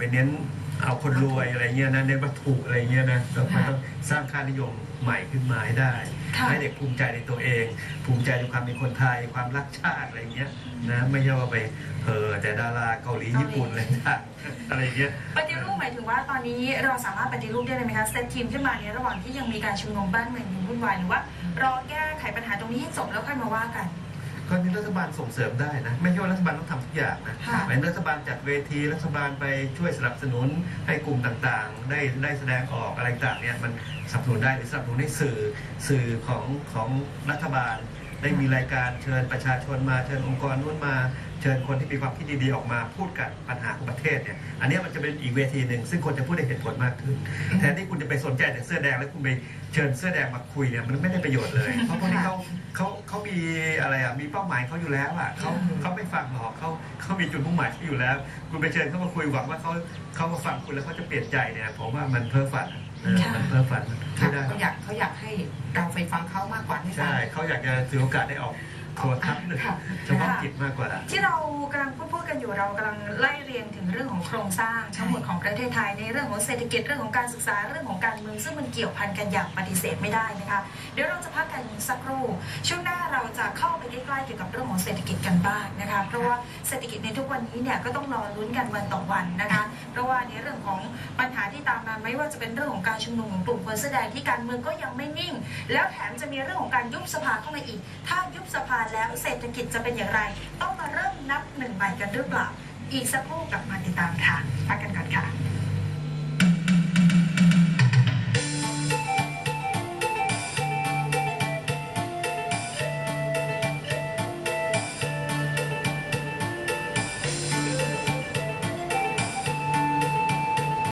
ไปเน้นเอาคนรวยอะไรเงี้ยนะเน้นวัตถุอะไรเงี้ยนะแล้วมันต้องสร้างค่านิยมใหม่ขึ้นมาให้ได้ค่ะให้เด็กภูมิใจในตัวเอง ภูมิใจในความเป็นคนไทยความรักชาติอะไรเงี้ยนะไม่ใช่ว่าไปเออแต่ดาราเกาหลีญี่ปุ่นอะไรต่างอะไรเงี้ยปฏิรูปหมายถึงว่าตอนนี้เราสามารถปฏิรูปได้เลยไหมคะเซตทีมขึ้นมาในระหว่างที่ยังมีการชุมนุมบ้านเมืองยังวุ่นวายหรือว่ารอแก้ไขปัญหาตรงนี้ให้จบแล้วค่อยมาว่ากันก็นี่รัฐบาลส่งเสริมได้นะไม่ใช่ว่ารัฐบาลต้องทำทุก อย่างนะค่ะหมายถึงรัฐบาลจัดเวทีรัฐบาลไปช่วยสนับสนุนให้กลุ่มต่างๆ ได้ได้แสดงออกอะไรต่างๆเนี่ยมันสนับสนุนได้หรือสนับสนุนให้สื่อสื่อของของรัฐบาล ได้มีรายการเชิญประชาชนมาเชิญองค์กรนู้นมา เชิญคนที่มีความคิดดีๆออกมาพูดกับปัญหาของประเทศเนี่ยอันเนี้ยมันจะเป็นอีกเวทีหนึ่งซึ่งคนจะพูดได้เหตุผลมากขึ้นแทนที่คุณจะไปสนใจแต่เสื้อแดงแล้วคุณไปเชิญเสื้อแดงมาคุยเนี่ยมันไม่ได้ประโยชน์เลย เพราะพวกนี้เขาเขาเขา มีอะไรอะมีเป้าหมายเขาอยู่แล้วอะเขาเขาไม่ฟังหรอกเขาเขามีจุดมุ่งหมายเขาอยู่แล้ว คุณไปเชิญเขามาคุยหวังว่าเขาเขามาฟังคุณแล้วเขาจะเปลี่ยนใจเนี่ยผมว่ามันเพ้อฝันเออค่ะมันเพ้อฝันไม่ค่ะได้เขาอยากเขาอยากให้เราไปฟังเขามากกว่าที่ใช่เขาอยากจะถือโอกาสได้ออกโทรทัศน์หนึ่งค่ะเฉพาะกิจมากกว่า ที่เรากำลังพูดพูดกันอยู่เรากำลังไล่ เรียงถึงเรื่องของโครงสร้างทั้งหมดของประเทศไทยในเรื่องของเศรษฐกิจเรื่องของการศึกษาเรื่องของการเมืองซึ่งมันเกี่ยวพันกันอย่างปฏิเสธไม่ได้นะคะเดี๋ยวเราจะพักกันสักครู่ช่วงหน้าเราจะเข้าไปใกล้ๆเกี่ยวกับเรื่องของเศรษฐกิจกันบ้างนะคะเพราะว่าเศรษฐกิจในทุกวันนี้เนี่ยก็ต้องรอลุ้นกันวันต่อวันนะคะเพราะว่าในเรื่องของปัญหาที่ตามมาไม่ว่าจะเป็นเรื่องของการชุมนุมของกลุ่มคนแสอแดงที่การเมืองก็ยังไม่นิ่ง แล้วแถมจะมีเรื่องของการยุบสภาเข้ามาอีก ถ้ายุบสภาแล้วเศรษฐกิจจะเป็นอย่างไร ต้องมาเริ่มนับหนึ่งใหม่กันหรือเปล่า อีกสักครู่กลับมาติดตามค่ะพักกันก่อนค่ะ